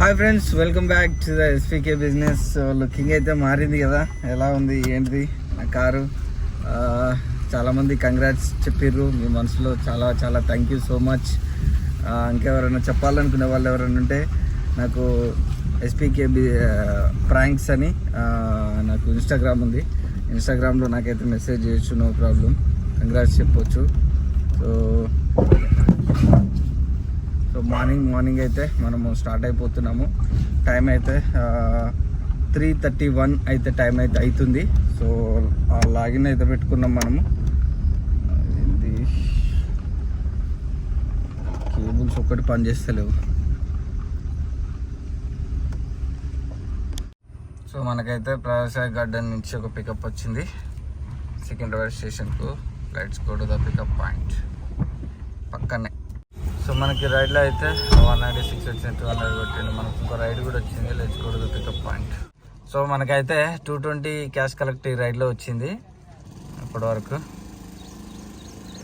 Hi friends welcome back to the SPK business looking అయితే మారింది కదా. ఎలా ఉంది? ఏంటిది? నా కారు? చాలామంది కంగ్రాట్స్ చెప్పిర్రు. మీ మనసులో చాలా చాలా థ్యాంక్ యూ సో మచ్ ఇంకెవరైనా చెప్పాలనుకునే వాళ్ళు ఎవరైనా ఉంటే నాకు ఎస్పీకే బి ప్రాంక్స్ అని నాకు ఇన్స్టాగ్రామ్ ఉంది. ఇన్స్టాగ్రామ్లో నాకైతే మెసేజ్ చేయొచ్చు నో ప్రాబ్లం కంగ్రాట్స్ చెప్పొచ్చు. సో సో మార్నింగ్ మార్నింగ్ అయితే మనము స్టార్ట్ అయిపోతున్నాము. టైం అయితే త్రీ థర్టీ వన్ అయితే టైం అయితే అవుతుంది సో ఆ లాగిన్ అయితే పెట్టుకున్నాం మనము. ఏంది? కేబుల్స్ ఒక్కటి పని చేస్తలేవు. సో మనకైతే ప్రవసాయ గార్డెన్ నుంచి ఒక పికప్ వచ్చింది. సికింద్రాబాద్ స్టేషన్కు let's go to the pickup point పక్కనే. సో మనకి రైడ్లో అయితే వన్ నైంటీ సిక్స్ వచ్చింది టూ హండ్రెడ్ కొట్టింది మనకు ఇంకో రైడ్ కూడా వచ్చింది. లేచకూడదు పికప్ పాయింట్ సో మనకైతే టూ ట్వంటీ క్యాష్ కలెక్ట్ ఈ రైడ్లో వచ్చింది. ఇప్పటివరకు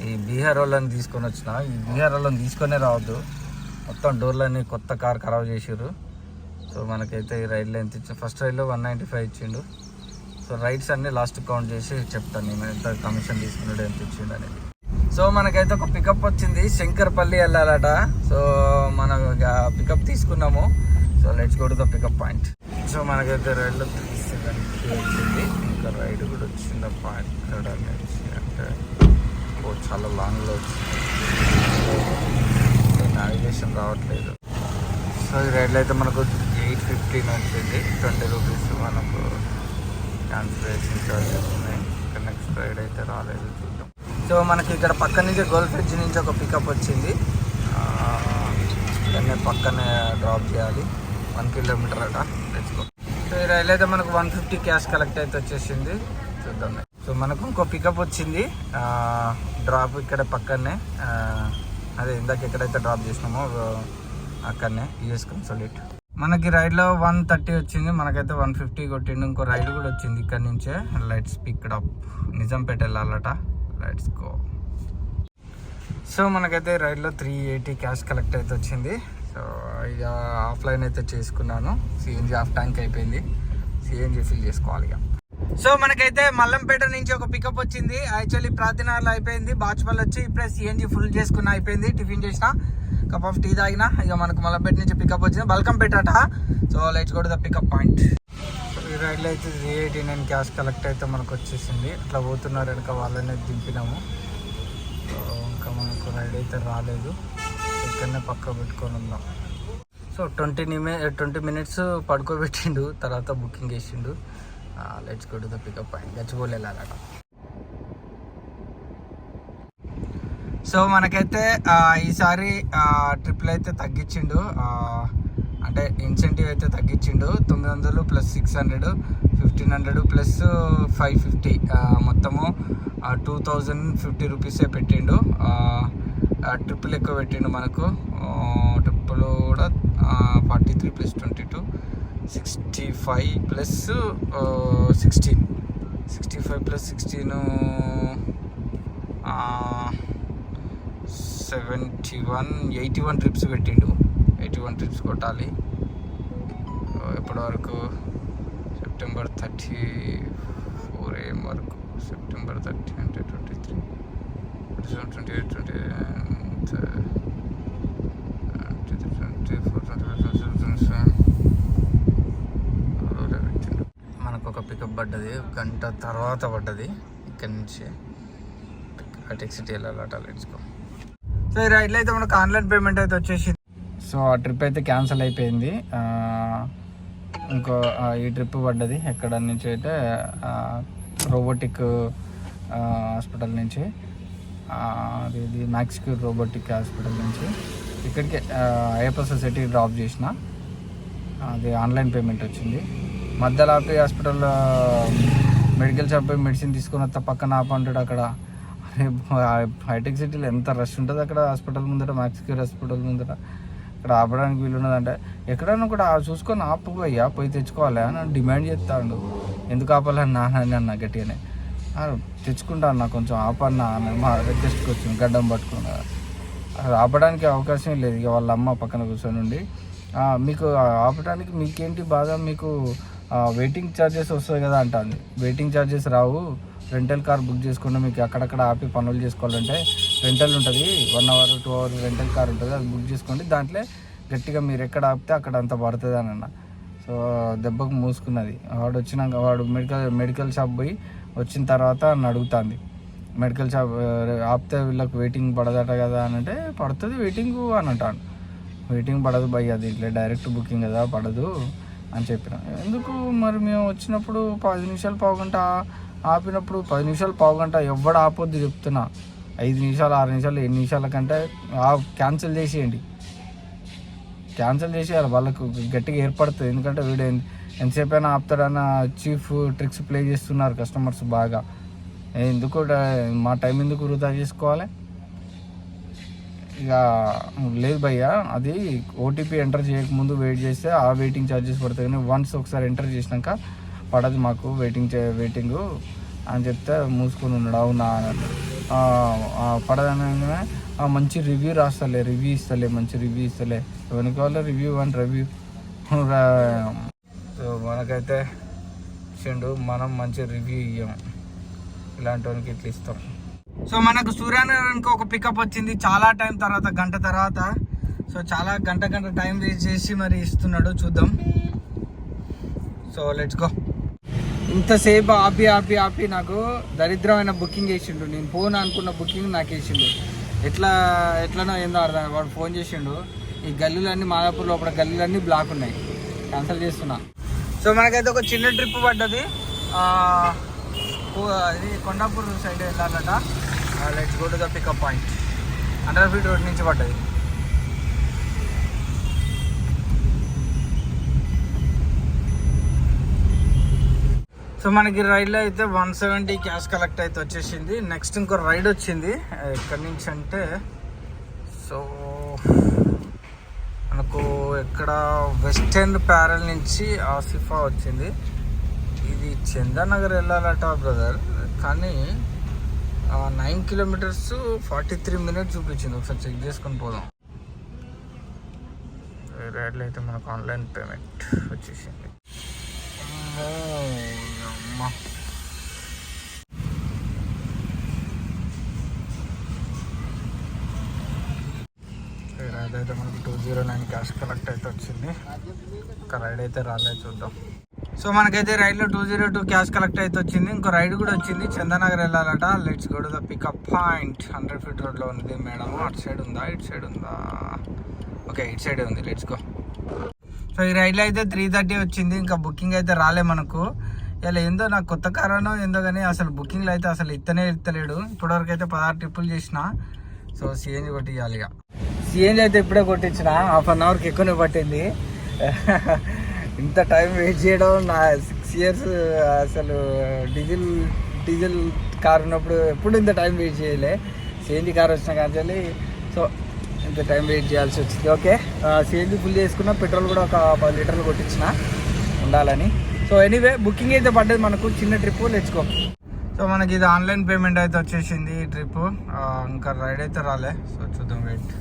ఈ బీహార్ వాళ్ళని తీసుకొని వచ్చిన ఈ బీహార్ వాళ్ళని తీసుకొనే రావద్దు. మొత్తం డోర్లన్నీ కొత్త కార్ ఖరాబ్ చేసారు సో మనకైతే ఈ రైడ్లో ఎంత ఇచ్చింది ఫస్ట్ రైడ్లో వన్ నైంటీ ఫైవ్ ఇచ్చిండు. సో రైడ్స్ అన్నీ లాస్ట్ కౌంట్ చేసి చెప్తాను. నేను ఎంత కమిషన్ తీసుకున్నాడు ఎంత ఇచ్చిండు అనేది. సో మనకైతే ఒక పికప్ వచ్చింది. శంకర్పల్లి వెళ్ళాలట. సో మనం పికప్ తీసుకున్నాము. So let's go to the pickup point so మనకైతే రైడ్లో త్రీ వచ్చింది. ఇంకా రైడ్ కూడా వచ్చింది. పాయింట్ ఇక్కడ నుంచి అంటే ఓ చాలా లాంగ్లో వచ్చింది. నావిగేషన్ రావట్లేదు. సో ఈ రైడ్లో అయితే మనకు ఎయిట్ ఫిఫ్టీన్ వచ్చింది. ట్వంటీ రూపీస్ మనకు క్యాన్సిలేషన్ చార్జెస్ ఉన్నాయి. ఇంకా నెక్స్ట్ రైడ్ అయితే రాలేదు. సో మనకి ఇక్కడ పక్క నుంచి గోల్డ్ బ్రిడ్జ్ నుంచి ఒక పికప్ వచ్చింది. దాన్ని పక్కనే డ్రాప్ చేయాలి. వన్ కిలోమీటర్ అట. తెచ్చుకో సో ఈ రైలు అయితే మనకు వన్ ఫిఫ్టీ క్యాష్ కలెక్ట్ అయితే వచ్చేసింది. చూద్దాం. సో మనకు ఇంకో పికప్ వచ్చింది. డ్రాప్ ఇక్కడ పక్కనే. అదే ఇందాక ఎక్కడైతే డ్రాప్ చేసినామో అక్కడనే యూఎస్ కన్సోలేట్ మనకి రైడ్లో వన్ థర్టీ వచ్చింది. మనకైతే వన్ ఫిఫ్టీ కొట్టిండు. ఇంకో రైడ్ కూడా వచ్చింది ఇక్కడ నుంచే. లైట్స్ పిక్డ్ అప్ నిజంపేట వెళ్ళాలట. లెట్స్ గో సో మనకైతే రైడ్లో త్రీ ఎయిటీ క్యాష్ కలెక్ట్ అయితే వచ్చింది. సో ఇక ఆఫ్లైన్ అయితే చేసుకున్నాను. సిఎన్జి ఆఫ్ ట్యాంక్ అయిపోయింది. సిఎన్జి ఫిల్ చేసుకోవాలి ఇక. సో మనకైతే మల్లంపేట నుంచి ఒక పికప్ వచ్చింది. యాక్చువల్లీ ప్రాతినార్లో అయిపోయింది. బాచుపల్లి వచ్చి ఇప్పుడే సిఎన్జి ఫుల్ చేసుకున్న అయిపోయింది. టిఫిన్ చేసిన కప్ ఆఫ్ టీ తాగిన. ఇక మనకు మల్లంపేట నుంచి పికప్ వచ్చింది. బల్కంపేట అట సో లైట్స్ కూడా ద పికప్ పాయింట్ రైడ్లో అయితే జీ ఎయిటీ నైన్ క్యాష్ కలెక్ట్ అయితే మనకు వచ్చేసింది. అట్లా పోతున్నారు వెనక వాళ్ళనే దింపినాము. ఇంకా మనకు రైడ్ అయితే రాలేదు. ఇక్కడనే పక్క పెట్టుకొని ఉందాం సో ట్వంటీ నిమే ట్వంటీ మినిట్స్ పడుకోబెట్టిండు తర్వాత బుకింగ్ చేసిండు. Let's go to the pickup point Gachibowli వెళ్ళాలట so మనకైతే ఈసారి ట్రిప్లు అయితే తగ్గించిండు. అంటే ఇన్సెంటివ్ అయితే తగ్గించిండు. తొమ్మిది వందలు plus six hundred fifteen hundred plus five fifty మొత్తము టూ థౌజండ్ ఫిఫ్టీ రూపీసే పెట్టిండు. ట్రిప్పులు ఎక్కువ పెట్టిండు మనకు. ట్రిప్పులు కూడా forty three plus twenty two sixty five plus sixteen sixty five plus sixteen seventy one eighty one trips పెట్టిండు. ఎటువంటి ట్రిప్స్ కొట్టాలి? ఎప్పటి వరకు సెప్టెంబర్ థర్టీ ఫోర్ ఏఎం వరకు? సెప్టెంబర్ థర్టీ అంటే twenty three twenty twenty eight twenty twenty four twenty five twenty మనకు ఒక pickup పడ్డది గంట తర్వాత పడ్డది. ఇక్కడి నుంచి అటెక్ సిటీ వెళ్ళాలట. లెట్స్కో సో ఈ రైడ్లో అయితే మనకు ఆన్లైన్ పేమెంట్ అయితే వచ్చేసింది. సో ఆ ట్రిప్ అయితే క్యాన్సిల్ అయిపోయింది. ఇంకో ఈ ట్రిప్ పడ్డది ఎక్కడ నుంచి అయితే రోబోటిక్ హాస్పిటల్ నుంచి. అది ఇది మ్యాక్స్క్యూర్ రోబోటిక్ హాస్పిటల్ నుంచి. ఇక్కడికి అయ్యప్ప సొసైటీ డ్రాప్ చేసిన. అది ఆన్లైన్ పేమెంట్ వచ్చింది. మధ్యలో ఆపి హాస్పిటల్ మెడికల్ షాప్ పోయి మెడిసిన్ తీసుకుని పక్కన ఆపంటాడు అక్కడ. అరే హైటెక్ సిటీలో ఎంత రష్ ఉంటుంది అక్కడ హాస్పిటల్ ముందట మ్యాక్స్క్యూర్ హాస్పిటల్ ముందట. ఇక్కడ ఆపడానికి వీలున్నదంటే ఎక్కడైనా కూడా ఆ చూసుకొని ఆపు అయ్యా పోయి తెచ్చుకోవాలి అని డిమాండ్ చేస్తాడు. ఎందుకు ఆపాలని నాన్న అన్న గట్టిగానే. తెచ్చుకుంటా అన్న కొంచెం ఆపన్నా అని మా రిక్వెస్ట్కి వచ్చింది గడ్డం పట్టుకున్నా. అసలు ఆపడానికి అవకాశం లేదు ఇక వాళ్ళ అమ్మ పక్కన కూర్చొని ఉండి. మీకు ఆపడానికి మీకేంటి బాధ? మీకు వెయిటింగ్ ఛార్జెస్ వస్తుంది కదా అంటుంది. వెయిటింగ్ ఛార్జెస్ రావు. రెంటల్ కార్ బుక్ చేసుకుంటే మీకు అక్కడక్కడ ఆపి పనులు చేసుకోవాలంటే రెంటల్ ఉంటుంది. One hour two hour rental car ఉంటుంది. అది బుక్ చేసుకోండి. దాంట్లో గట్టిగా మీరు ఎక్కడ ఆపితే అక్కడ అంత పడుతుంది అని అన్న. సో దెబ్బకు మూసుకున్నది. వాడు వచ్చినాక వాడు మెడికల్ మెడికల్ షాప్ పోయి వచ్చిన తర్వాత నన్ను అడుగుతుంది. మెడికల్ షాప్ ఆపితే వీళ్ళకి వెయిటింగ్ పడదట కదా అని అంటే పడుతుంది వెయిటింగ్ అని అంటాను వెయిటింగ్ పడదు భయ్య దీంట్లో డైరెక్ట్ బుకింగ్ కదా పడదు అని చెప్పిన. ఎందుకు మరి మేము వచ్చినప్పుడు పది నిమిషాలు పావు గంట ఆపినప్పుడు పది నిమిషాలు పావు గంట ఎవడు ఆపొద్దు చెప్తున్నా. ఐదు నిమిషాలు ఆరు నిమిషాలు ఎన్ని నిమిషాల కంటే క్యాన్సిల్ చేసేయండి. క్యాన్సిల్ చేసేయాలి వాళ్ళకు గట్టిగా ఏర్పడుతుంది. ఎందుకంటే వీడు ఎంతసేపైనా ఎంతసేపు అయినా ఆపుతాడన్న చీఫ్ ట్రిక్స్ ప్లే చేస్తున్నారు కస్టమర్స్ బాగా. ఎందుకు మా టైం ఎందుకు వృధా చేసుకోవాలి? ఇక లేదు భయ్యా అది ఓటీపీ ఎంటర్ చేయకముందు వెయిట్ చేస్తే ఆ వెయిటింగ్ ఛార్జెస్ పడతాయి. కానీ వన్స్ ఒకసారి ఎంటర్ చేసినాక పడదు మాకు వెయిటింగ్ చే వెయిటింగ్ అని చెప్తే మూసుకొని ఉన్నాడు. అవునా? అని అన్నాడు. పడదనగానే మంచి రివ్యూ రాస్తలే రివ్యూ ఇస్తలే మంచి రివ్యూ ఇస్తలే. ఎవరికి కావాలో రివ్యూ వన్ రివ్యూ సో మనకైతే ఇచ్చిండు మనం మంచి రివ్యూ ఇవ్వము ఇలాంటి వానికి ఇట్లా ఇస్తాం. సో మనకు సూర్యనారాయణకి ఒక పికప్ వచ్చింది చాలా టైం తర్వాత గంట తర్వాత. సో చాలా గంట గంట టైం వేస్ట్ చేసి మరి ఇస్తున్నాడు చూద్దాం. సో లెట్స్ గో ఇంతసేపు ఆపి ఆపి ఆపి నాకు దరిద్రమైన బుకింగ్ చేసిండు. నేను ఫోన్ అనుకున్న బుకింగ్ నాకు వేసిండు ఎట్లా ఎట్లనో ఏందో అర్థం వాడు ఫోన్ చేసిండు. ఈ గల్లీలన్నీ మాదాపూర్ లోపల గల్లీలన్నీ బ్లాక్ ఉన్నాయి. క్యాన్సిల్ చేస్తున్నా. సో మనకైతే ఒక చిన్న ట్రిప్ పడ్డది. ఓ- ఇది Kondapur side వెళ్ళాలట. Let's go to the pickup point hundred feet road నుంచి పడ్డది. సో మనకి రైడ్లో అయితే వన్ సెవెంటీ క్యాష్ కలెక్ట్ అయితే వచ్చేసింది. నెక్స్ట్ ఇంకో రైడ్ వచ్చింది. ఎక్కడి నుంచి అంటే సో మనకు ఇక్కడ వెస్టర్న్ ప్యారల్ నుంచి ఆసిఫా వచ్చింది. ఇది చందానగర్ వెళ్ళాలట బ్రదర్. కానీ nine kilometres forty three minutes చూపించింది. ఒకసారి చెక్ చేసుకొని పోదాం. రైడ్లో అయితే మనకు ఆన్లైన్ పేమెంట్ వచ్చేసింది. అమ్మో, అదైతే రైడ్ అయితే మనకి two zero nine cash collect అయితే వచ్చింది. ఒక రైడ్ అయితే రాలేదు చూద్దాం. సో మనకైతే రైడ్లో two zero two cash collect అయితే వచ్చింది. ఇంకో రైడ్ కూడా వచ్చింది. Chandanagar వెళ్ళాలట. Let's go to the pickup point hundred feet రోడ్లో ఉంది మేడం. అటు సైడ్ ఉందా? ఇటు సైడ్ ఉందా? ఓకే ఇటు సైడ్ ఉంది. లెట్స్ గో సో ఈ రైడ్లో అయితే త్రీ థర్టీ వచ్చింది. ఇంకా బుకింగ్ అయితే రాలే మనకు. ఇలా ఏందో నాకు కొత్త కారణం ఏందో కానీ అసలు బుకింగ్లో అయితే అసలు ఇత్తనే ఇత్తలేడు. ఇప్పటివరకు అయితే పదహారు ట్రిప్పులు చేసిన. సో సిఎన్జి కొట్టియాలి ఇక సిఎన్జి అయితే ఇప్పుడే కొట్టించిన. హాఫ్ అన్ అవర్కి ఎక్కువనే పట్టింది. ఇంత టైం వెయిట్ చేయడం నా సిక్స్ ఇయర్స్ అసలు డీజిల్ డీజిల్ కార్ ఉన్నప్పుడు ఎప్పుడు ఇంత టైం వెయిట్ చేయలే. సిఎన్జి కార్ వచ్చిన కానీ సో ఇంత టైం వెయిట్ చేయాల్సి వచ్చింది. ఓకే? సిఎన్జి ఫుల్ చేసుకున్న. పెట్రోల్ కూడా ఒక పది లీటర్లు కొట్టించిన. ఉండాలని. సో ఎనీవే బుకింగ్ అయితే పడ్డది మనకు. చిన్న ట్రిప్ లెచ్చుకో సో మనకి ఇది ఆన్లైన్ పేమెంట్ అయితే వచ్చేసింది ఈ ట్రిప్. ఇంకా రైడ్ అయితే రాలే. సో చూద్దాం వెయిట్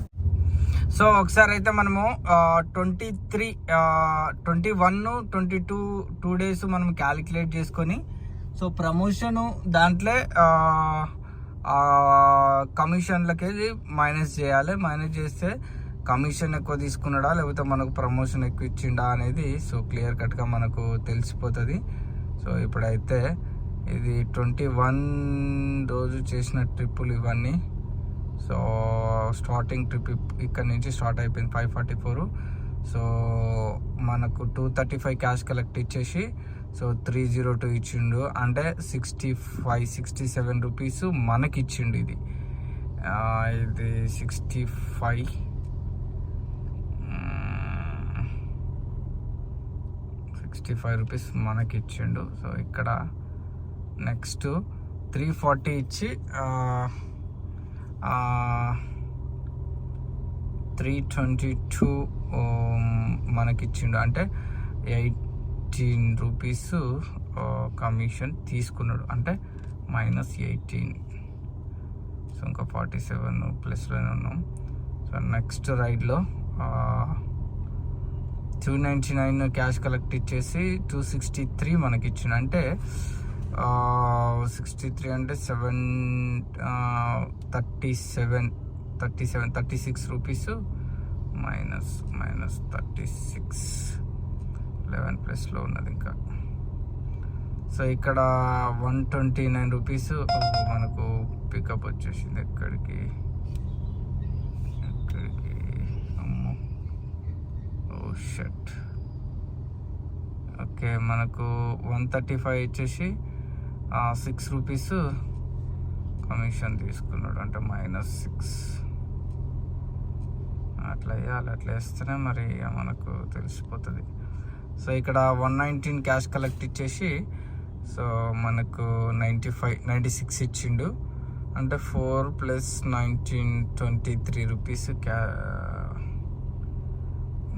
సో ఒకసారి అయితే మనము twenty three twenty one twenty two two days మనం క్యాలిక్యులేట్ చేసుకొని సో ప్రమోషను దాంట్లో కమిషన్లకి మైనస్ చేయాలి. మైనస్ చేస్తే కమిషన్ ఎక్కువ తీసుకున్నాడా లేకపోతే మనకు ప్రమోషన్ ఎక్కువ ఇచ్చిండా అనేది సో క్లియర్ కట్గా మనకు తెలిసిపోతుంది. సో ఇప్పుడైతే ఇది ట్వంటీ వన్ రోజు చేసిన ట్రిప్పులు ఇవన్నీ. సో స్టార్టింగ్ ట్రిప్ ఇక్కడ నుంచి స్టార్ట్ అయిపోయింది ఫైవ్ ఫార్టీ ఫోర్. సో మనకు two thirty five cash collect ఇచ్చేసి సో త్రీ జీరో టూ ఇచ్చిండు. అంటే sixty five sixty seven rupees మనకి ఇచ్చిండు ఇది ఇది sixty five sixty five rupees మనకి ఇచ్చిండు సో ఇక్కడ నెక్స్ట్ త్రీ ఫార్టీ ఇచ్చి త్రీ ట్వంటీ టూ మనకిచ్చిండు. అంటే ఎయిటీన్ రూపీస్ కమిషన్ తీసుకున్నాడు. అంటే మైనస్ ఎయిటీన్. సో ఇంకా ఫార్టీ సెవెన్ ప్లస్లోనే ఉన్నాం. So next రైడ్లో two ninety nine cash collect ఇచ్చేసి టూ సిక్స్టీ త్రీ మనకి ఇచ్చిన అంటే సిక్స్టీ త్రీ అంటే seven thirty seven thirty seven thirty six rupees minus minus thirty six eleven ప్లస్లో ఉన్నది ఇంకా. సో ఇక్కడ వన్ ట్వంటీ నైన్ రూపీస్ మనకు పికప్ వచ్చేసింది ఎక్కడికి ఎక్కడికి అమ్మో షర్ట్ షట్ ఓకే మనకు వన్ థర్టీ ఫైవ్ ఇచ్చేసి సిక్స్ రూపీస్ కమిషన్ తీసుకున్నాడు. అంటే మైనస్ సిక్స్ అట్లా వేయాలి అట్లా వేస్తేనే మరి మనకు తెలిసిపోతుంది. సో ఇక్కడ వన్ నైన్టీన్ క్యాష్ కలెక్ట్ ఇచ్చేసి సో మనకు నైంటీ ఫైవ్ నైంటీ సిక్స్ ఇచ్చిండు. అంటే four plus nineteen twenty three rupees క్యా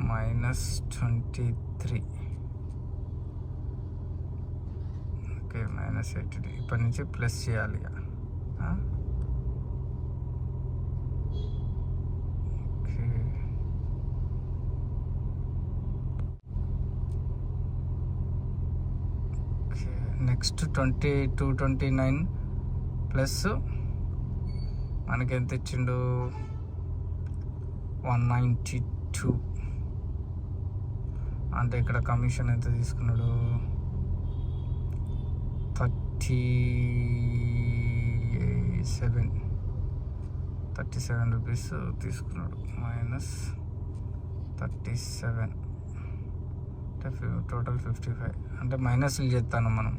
minus twenty three okay minus eighty ఇప్పటి నుంచి ప్లస్ చేయాలి ఇక. Okay okay next twenty two twenty nine plus మనకి ఎంత ఇచ్చిండు? వన్ నైంటీ టూ అంటే ఇక్కడ కమిషన్ ఎంత తీసుకున్నాడు? Thirty seven. Thirty seven rupees తీసుకున్నాడు. Minus thirty seven. అంటే టోటల్ ఫిఫ్టీ ఫైవ్. అంటే మైనస్లు చేస్తాను మనం.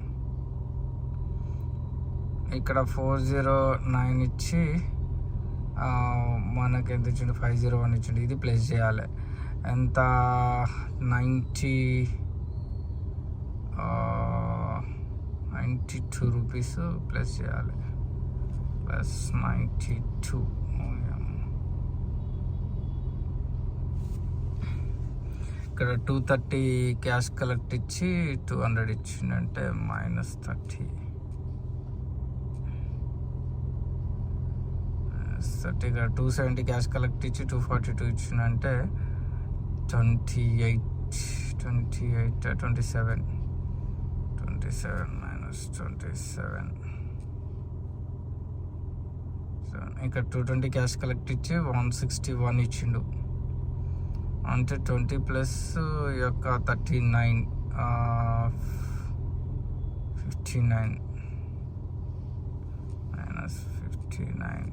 ఇక్కడ ఫోర్ జీరో నైన్ ఇచ్చి మనకి ఎంత ఇచ్చిండు? ఫైవ్ జీరో వన్ ఇచ్చిండు. ఇది ప్లస్ చేయాలి. ఎంత? Ninety ninety two rupees plus చేయాలి. Plus ninety two. ఇక్కడ టూ థర్టీ క్యాష్ కలెక్ట్ ఇచ్చి టూ హండ్రెడ్ ఇచ్చిండంటే మైనస్ థర్టీ. థర్టీ ఇక్కడ టూ సెవెంటీ క్యాష్ కలెక్ట్ ఇచ్చి టూ ఫార్టీ టూ ఇచ్చిందంటే twenty eight twenty eight twenty seven twenty seven minus twenty seven ఇక్కడ two twenty cash collect ఇచ్చి one sixty one ఇచ్చిండు. అంటే twenty plus ఈ యొక్క thirty nine fifty nine minus fifty nine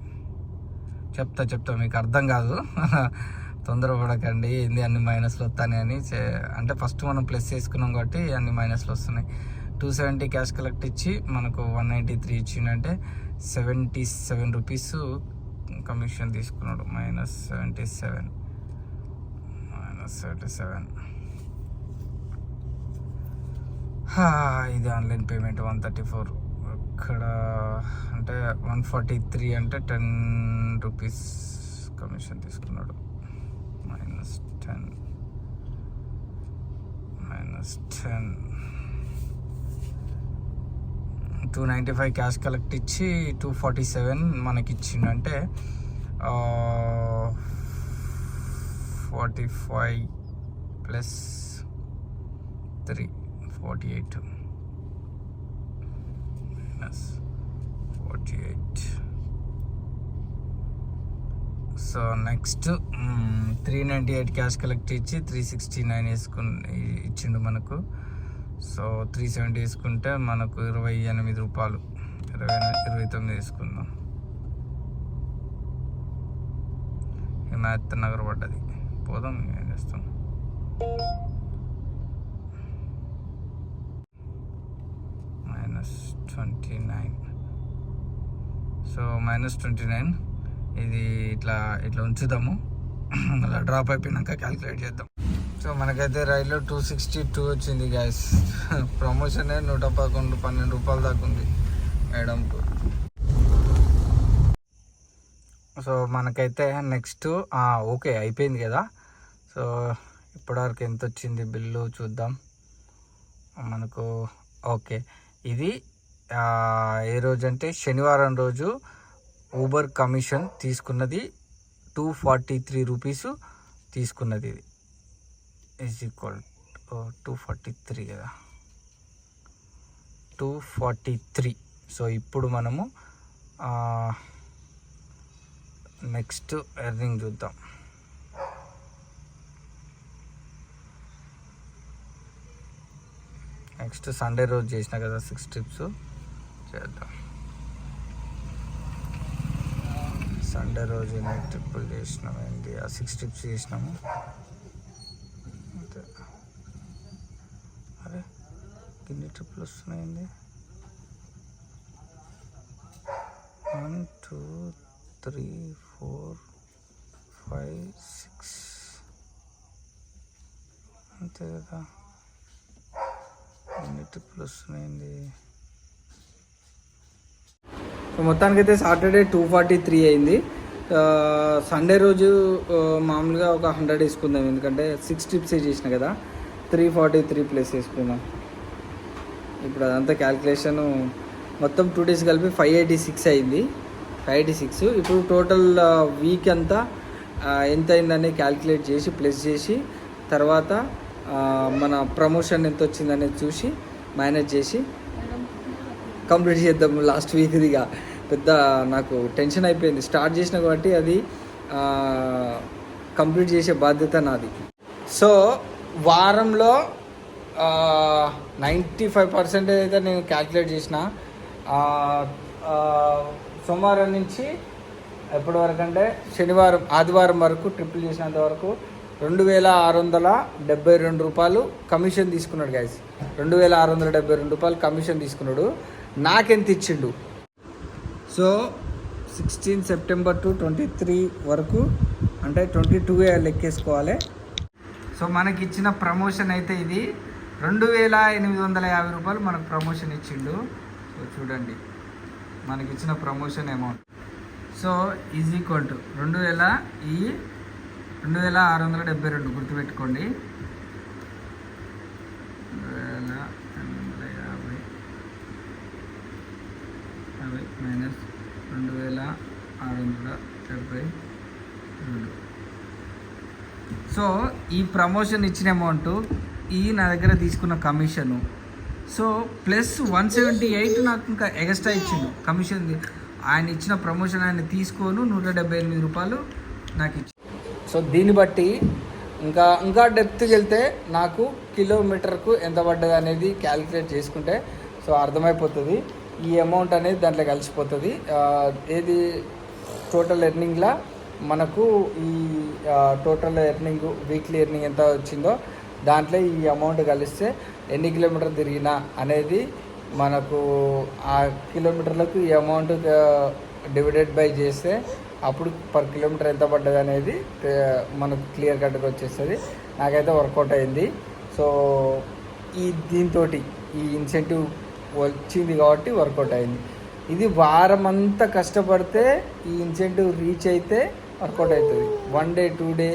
చెప్తా చెప్తా మీకు అర్థం కాదు. తొందరపడకండి. ఏంది అన్ని మైనస్లు వస్తాయి అని చే- అంటే ఫస్ట్ మనం ప్లస్ చేసుకున్నాం కాబట్టి అన్ని మైనస్లు వస్తున్నాయి. టూ సెవెంటీ క్యాష్ కలెక్ట్ ఇచ్చి మనకు వన్ నైంటీ త్రీ ఇచ్చిందంటే సెవెంటీ సెవెన్ రూపీస్ కమిషన్ తీసుకున్నాడు. Minus seventy seven minus seventy seven ఇది online payment one thirty four ఇక్కడ అంటే వన్ ఫార్టీ త్రీ అంటే టెన్ రూపీస్ కమిషన్ తీసుకున్నాడు minus ten minus ten two ninety five cash collect ఇచ్చి two forty seven మనకి ఇచ్చిందంటే forty five plus three forty eight minus forty eight so next three ninety eight cash collect ఇచ్చి three sixty nine వేసుకుని ఇచ్చిండు మనకు. So three seventy వేసుకుంటే మనకు ఇరవై ఎనిమిది రూపాయలు. ఇరవై ఇరవై తొమ్మిది వేసుకుందాం. హిమాయత్ నగర్ పడ్డది. పోదాం ఏం చేస్తాం? Minus twenty nine so minus twenty nine ఇది ఇట్లా ఇట్లా ఉంచుదాము. అలా డ్రాప్ అయిపోయినాక క్యాలిక్యులేట్ చేద్దాం. సో మనకైతే రైల్లో టూ సిక్స్టీ టూ వచ్చింది గ్యాస్ ప్రమోషన్ నూట పదకొండు పన్నెండు రూపాయల దాకా ఉంది మేడంకు. సో మనకైతే నెక్స్ట్ ఓకే అయిపోయింది కదా. సో ఇప్పటివరకు ఎంత వచ్చింది బిల్లు చూద్దాం. మనకు ఓకే ఇది ఏ రోజు అంటే శనివారం రోజు ఊబర్ కమిషన్ తీసుకున్నది టూ ఫార్టీ త్రీ రూపీస్ తీసుకున్నది ఇది. Is equal two forty three కదా. Two forty three. సో ఇప్పుడు మనము నెక్స్ట్ ఎర్నింగ్ చూద్దాం. నెక్స్ట్ సండే రోజు చేసిన కదా సిక్స్ ట్రిప్స్ చేద్దాం. సండే రోజు ఎన్ని ట్రిప్పులు చేసినాం ఏంటి? ఆ సిక్స్ ట్రిప్స్ చేసినాము. అంతే. అరే ఎన్ని ట్రిప్పులు వస్తున్నాయండి one two three four five six. అంతే కదా. ఎన్ని ట్రిప్పులు వస్తున్నాయండి సో మొత్తానికైతే సాటర్డే టూ ఫార్టీ త్రీ అయింది. సండే రోజు మామూలుగా ఒక హండ్రెడ్ వేసుకుందాం. ఎందుకంటే సిక్స్ ట్రిప్స్ చేసిన కదా. త్రీ ఫార్టీ త్రీ ప్లస్ వేసుకుందాం. ఇప్పుడు అదంతా క్యాల్కులేషన్ మొత్తం టూ డేస్ కలిపి ఫైవ్ ఎయిటీ సిక్స్ అయింది. Five eighty six. ఇప్పుడు టోటల్ వీక్ అంతా ఎంత అయిందని క్యాల్కులేట్ చేసి ప్లస్ చేసి తర్వాత మన ప్రమోషన్ ఎంత వచ్చిందనేది చూసి మేనేజ్ చేసి కంప్లీట్ చేద్దాం లాస్ట్ వీక్దిగా ఇక. పెద్ద నాకు టెన్షన్ అయిపోయింది. స్టార్ట్ చేసిన కాబట్టి అది కంప్లీట్ చేసే బాధ్యత నాది. సో వారంలో నైంటీ ఫైవ్ పర్సెంటేజ్ అయితే నేను క్యాల్కులేట్ చేసిన. సోమవారం నుంచి ఎప్పటి వరకు అంటే శనివారం ఆదివారం వరకు ట్రిప్పులు చేసినంత వరకు రెండు వేల ఆరు వందల డెబ్బై రెండు రూపాయలు కమిషన్ తీసుకున్నాడు గ్యాస్ రెండు వేల ఆరు వందల డెబ్బై రెండు రూపాయలు కమిషన్ తీసుకున్నాడు. నాకెంత ఇచ్చిండు? So sixteen September to twenty three వరకు అంటే ట్వంటీ టూ లెక్కేసుకోవాలి. సో మనకి ఇచ్చిన ప్రమోషన్ అయితే ఇది. రెండు వేల ఎనిమిది వందల యాభై రూపాయలు మనకు ప్రమోషన్ ఇచ్చిండు. సో చూడండి. మనకి ఇచ్చిన promotion amount so is equal to రెండు వేల ఈ రెండు వేల ఆరు వందల డెబ్బై రెండు గుర్తుపెట్టుకోండి రెండు వేల ఎనిమిది వందల యాభై యాభై మైనస్ రెండు వేల ఆరు వందల డెబ్బై రెండు. సో ఈ ప్రమోషన్ ఇచ్చిన అమౌంట్ ఈ నా దగ్గర తీసుకున్న commission. So plus one seventy eight నాకు ఇంకా ఎక్స్ట్రా ఇచ్చిండు. కమిషన్ ఆయన ఇచ్చిన ప్రమోషన్ ఆయన తీసుకోను నూట డెబ్బై ఎనిమిది రూపాయలు నాకు ఇచ్చి సో దీన్ని బట్టి ఇంకా ఇంకా డెప్త్కి వెళ్తే నాకు కిలోమీటర్కు ఎంత పడ్డది అనేది క్యాలిక్యులేట్ చేసుకుంటే సో అర్థమైపోతుంది. ఈ అమౌంట్ అనేది దాంట్లో కలిసిపోతుంది. ఏది టోటల్ ఎర్నింగ్లా మనకు ఈ టోటల్ ఎర్నింగ్ వీక్లీ ఎర్నింగ్ ఎంత వచ్చిందో దాంట్లో ఈ అమౌంట్ కలిస్తే ఎన్ని కిలోమీటర్ తిరిగినా అనేది మనకు ఆ కిలోమీటర్లకు ఈ అమౌంట్ డివైడెడ్ బై చేస్తే అప్పుడు పర్ కిలోమీటర్ ఎంత పడ్డది అనేది మనకు క్లియర్ కట్గా వచ్చేస్తుంది. నాకైతే వర్కౌట్ అయింది. సో ఈ దీంతో ఈ ఇన్సెంటివ్ వచ్చింది కాబట్టి వర్కౌట్ అయింది. ఇది వారం అంతా కష్టపడితే ఈ ఇన్సెంటివ్ రీచ్ అయితే వర్కౌట్ అవుతుంది. వన్ డే టూ డే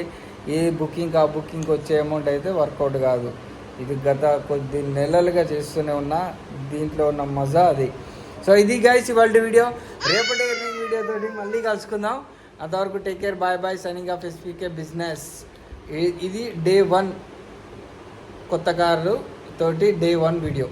ఏ బుకింగ్ ఆ బుకింగ్ వచ్చే అమౌంట్ అయితే వర్కౌట్ కాదు. ఇది గత కొద్ది నెలలుగా చేస్తూనే ఉన్నా దీంట్లో ఉన్న మజా అది. సో ఇది గైస్ ఇవాళ వీడియో. రేపటి వీడియోతో మళ్ళీ కలుసుకుందాం. అంతవరకు take care bye bye signing off SPK business ఇది డే వన్ కొత్త కార్లు తోటి డే వన్ వీడియో